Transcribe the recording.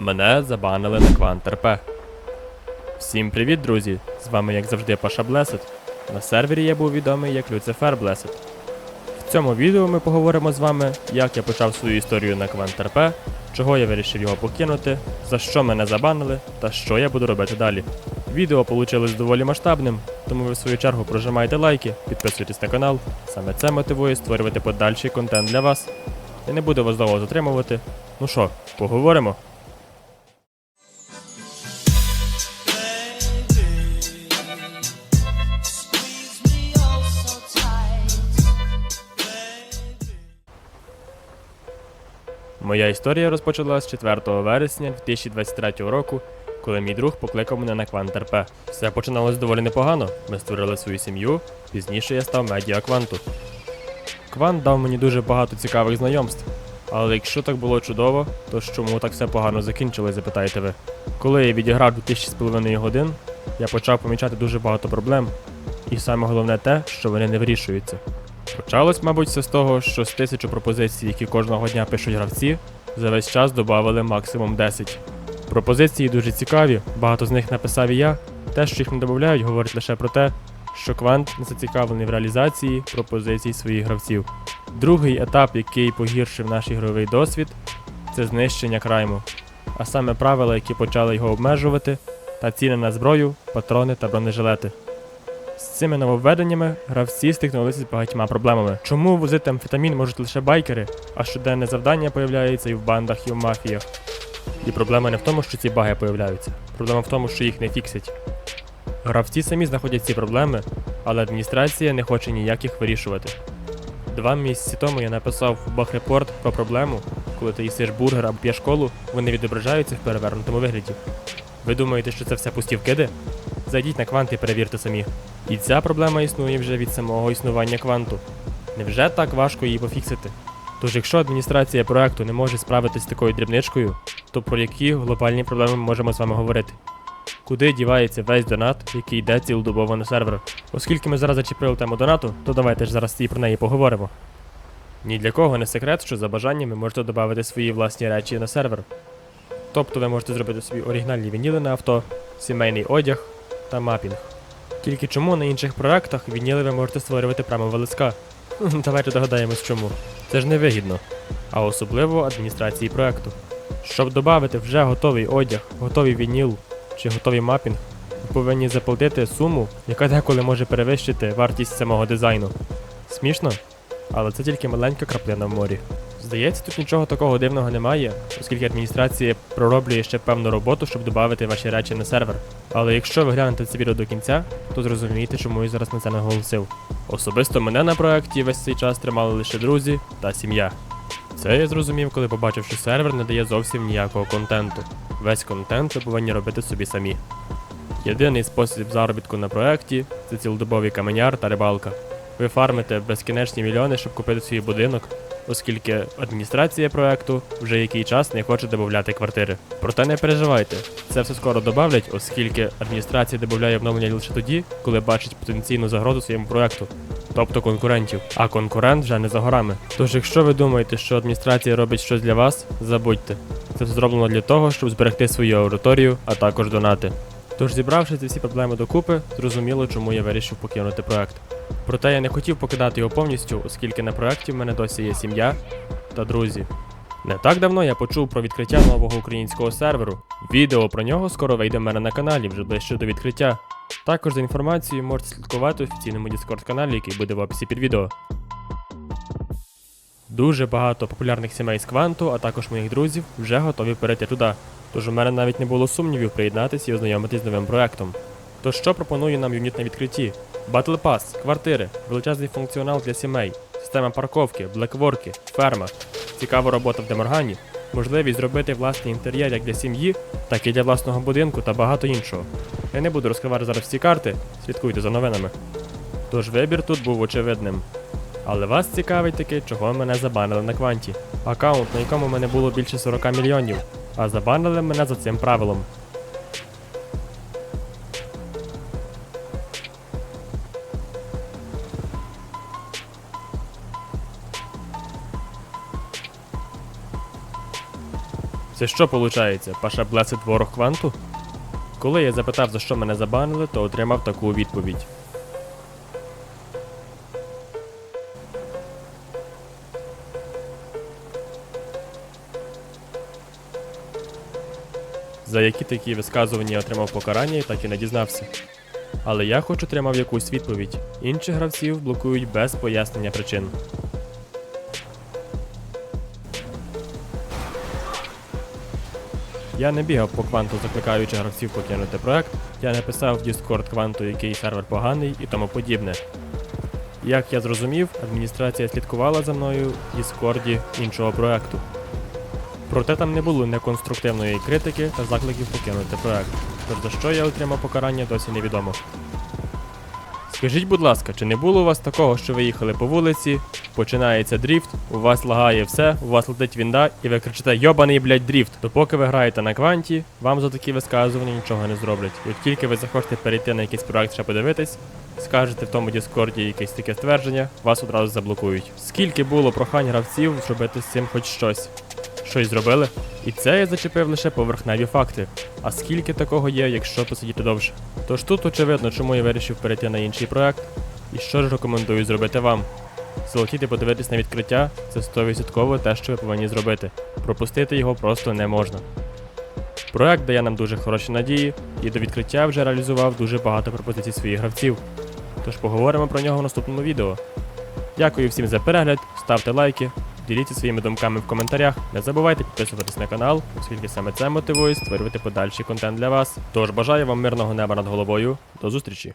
Мене забанили на Квант РП. Всім привіт, друзі! З вами, як завжди, Паша Блесет. На сервері я був відомий як Люцифер Блесет. В цьому відео ми поговоримо з вами, як я почав свою історію на Квант РП, чого я вирішив його покинути, за що мене забанили та що я буду робити далі. Відео вийшло доволі масштабним, тому ви в свою чергу прожимайте лайки, підписуйтесь на канал. Саме це мотивує створювати подальший контент для вас. Я не буду вас довго затримувати. Ну що, поговоримо? Моя історія розпочалась 4 вересня 2023 року, коли мій друг покликав мене на Квант РП. Все починалось доволі непогано. Ми створили свою сім'ю. Пізніше я став медіа Кванту. Квант дав мені дуже багато цікавих знайомств. Але якщо так було чудово, то чому так все погано закінчилось, запитаєте ви. Коли я відіграв 2000,5 годин, я почав помічати дуже багато проблем. І саме головне те, що вони не вирішуються. Почалось, мабуть, все з того, що з тисячу пропозицій, які кожного дня пишуть гравці, за весь час додавали максимум 10. Пропозиції дуже цікаві, багато з них написав і я. Те, що їх не додають, говорить лише про те, що квант не зацікавлений в реалізації пропозицій своїх гравців. Другий етап, який погіршив наш ігровий досвід, це знищення крайму, а саме правила, які почали його обмежувати, та ціни на зброю, патрони та бронежилети. З цими нововведеннями гравці стикнулися з багатьма проблемами. Чому возити амфетамін можуть лише байкери, а щоденне завдання появляється і в бандах, і в мафіях. І проблема не в тому, що ці баги появляються. Проблема в тому, що їх не фіксять. Гравці самі знаходять ці проблеми, але адміністрація не хоче ніяк їх вирішувати. Два місяці тому я написав в баг-репорт про проблему, коли ти їсиш бургер або п'єш колу, вони відображаються в перевернутому вигляді. Ви думаєте, що це все пусті вкиди? Зайдіть на квант і перевірте самі. І ця проблема існує вже від самого існування кванту. Невже так важко її пофіксити? Тож, якщо адміністрація проекту не може справитись з такою дрібничкою, то про які глобальні проблеми ми можемо з вами говорити? Куди дівається весь донат, який йде цілодобово на сервер? Оскільки ми зараз зачепили тему донату, то давайте ж зараз і про неї поговоримо. Ні для кого не секрет, що за бажанням ви можете додати свої власні речі на сервер. Тобто ви можете зробити собі оригінальні вініли на авто, сімейний одяг та мапінг. Тільки чому на інших проектах вініли ви можете створювати прямо в Давайте догадаємось чому. Це ж не вигідно, а особливо адміністрації проекту. Щоб додати вже готовий одяг, готовий вініл чи готовий мапінг, ви повинні заплатити суму, яка деколи може перевищити вартість самого дизайну. Смішно? Але це тільки маленька краплина в морі. Здається, тут нічого такого дивного немає, оскільки адміністрація пророблює ще певну роботу, щоб додати ваші речі на сервер. Але якщо ви глянете це відео до кінця, то зрозумієте, чому я зараз на це наголосив. Особисто мене на проєкті весь цей час тримали лише друзі та сім'я. Це я зрозумів, коли побачив, що сервер не дає зовсім ніякого контенту. Весь контент ви повинні робити собі самі. Єдиний спосіб заробітку на проєкті це цілодобовий каменяр та рибалка. Ви фармите безкінечні мільйони, щоб купити свій будинок, оскільки адміністрація проекту вже який час не хоче додати квартири. Проте не переживайте, це все скоро додавлять, оскільки адміністрація додає обновлення лише тоді, коли бачить потенційну загрозу своєму проекту, тобто конкурентів. А конкурент вже не за горами. Тож, якщо ви думаєте, що адміністрація робить щось для вас, забудьте. Це все зроблено для того, щоб зберегти свою аудиторію, а також донати. Тож, зібравши ці всі проблеми докупи, зрозуміло, чому я вирішив покинути проект. Проте я не хотів покидати його повністю, оскільки на проекті в мене досі є сім'я та друзі. Не так давно я почув про відкриття нового українського серверу. Відео про нього скоро вийде в мене на каналі вже ближче до відкриття. Також за інформацією можете слідкувати в офіційному Discord каналі, який буде в описі під відео. Дуже багато популярних сімей з кванту, а також моїх друзів, вже готові перейти туди. Тож у мене навіть не було сумнівів приєднатися і ознайомитись з новим проектом. То що пропонує нам юніт на відкритті? Pass, квартири, величезний функціонал для сімей, система парковки, блекворки, ферма, цікава робота в Деморгані, можливість зробити власний інтер'єр як для сім'ї, так і для власного будинку та багато іншого. Я не буду розкривати зараз всі карти, слідкуйте за новинами. Тож вибір тут був очевидним. Але вас цікавить таки, чого мене забанили на кванті. Аккаунт, на якому мене було більше 40 мільйонів, а забанили мене за цим правилом. Це що виходить? Паша Блесед ворог кванту? Коли я запитав, за що мене забанили, то отримав таку відповідь. За які такі висказування я отримав покарання, я так і не дізнався. Але я хоч отримав якусь відповідь. Інших гравців блокують без пояснення причин. Я не бігав по кванту, закликаючи гравців покинути проект. Я не писав в Discord кванту, який сервер поганий і тому подібне. Як я зрозумів, адміністрація слідкувала за мною в Діскорді іншого проекту. Проте там не було неконструктивної критики та закликів покинути проект. Тож за що я отримав покарання, досі невідомо. Скажіть, будь ласка, чи не було у вас такого, що ви їхали по вулиці, починається дріфт, у вас лагає все, у вас летить вінда, і ви кричите йобаний, блядь, дріфт. Допоки ви граєте на кванті, вам за такі висказування нічого не зроблять. Як тільки ви захочете перейти на якийсь проект ще подивитись, скажете в тому Діскорді якесь таке ствердження, вас одразу заблокують. Скільки було прохань гравців зробити з цим хоч щось? Щось зробили? І це я зачепив лише поверхневі факти. А скільки такого є, якщо посидіти довше? Тож тут очевидно, чому я вирішив перейти на інший проект, і що ж рекомендую зробити вам. Залетіти подивитись на відкриття це 100% те, що ви повинні зробити. Пропустити його просто не можна. Проект дає нам дуже хороші надії, і до відкриття вже реалізував дуже багато пропозицій своїх гравців. Тож поговоримо про нього в наступному відео. Дякую всім за перегляд, ставте лайки, діліться своїми думками в коментарях. Не забувайте підписуватись на канал, оскільки саме це мотивує створювати подальший контент для вас. Тож бажаю вам мирного неба над головою. До зустрічі!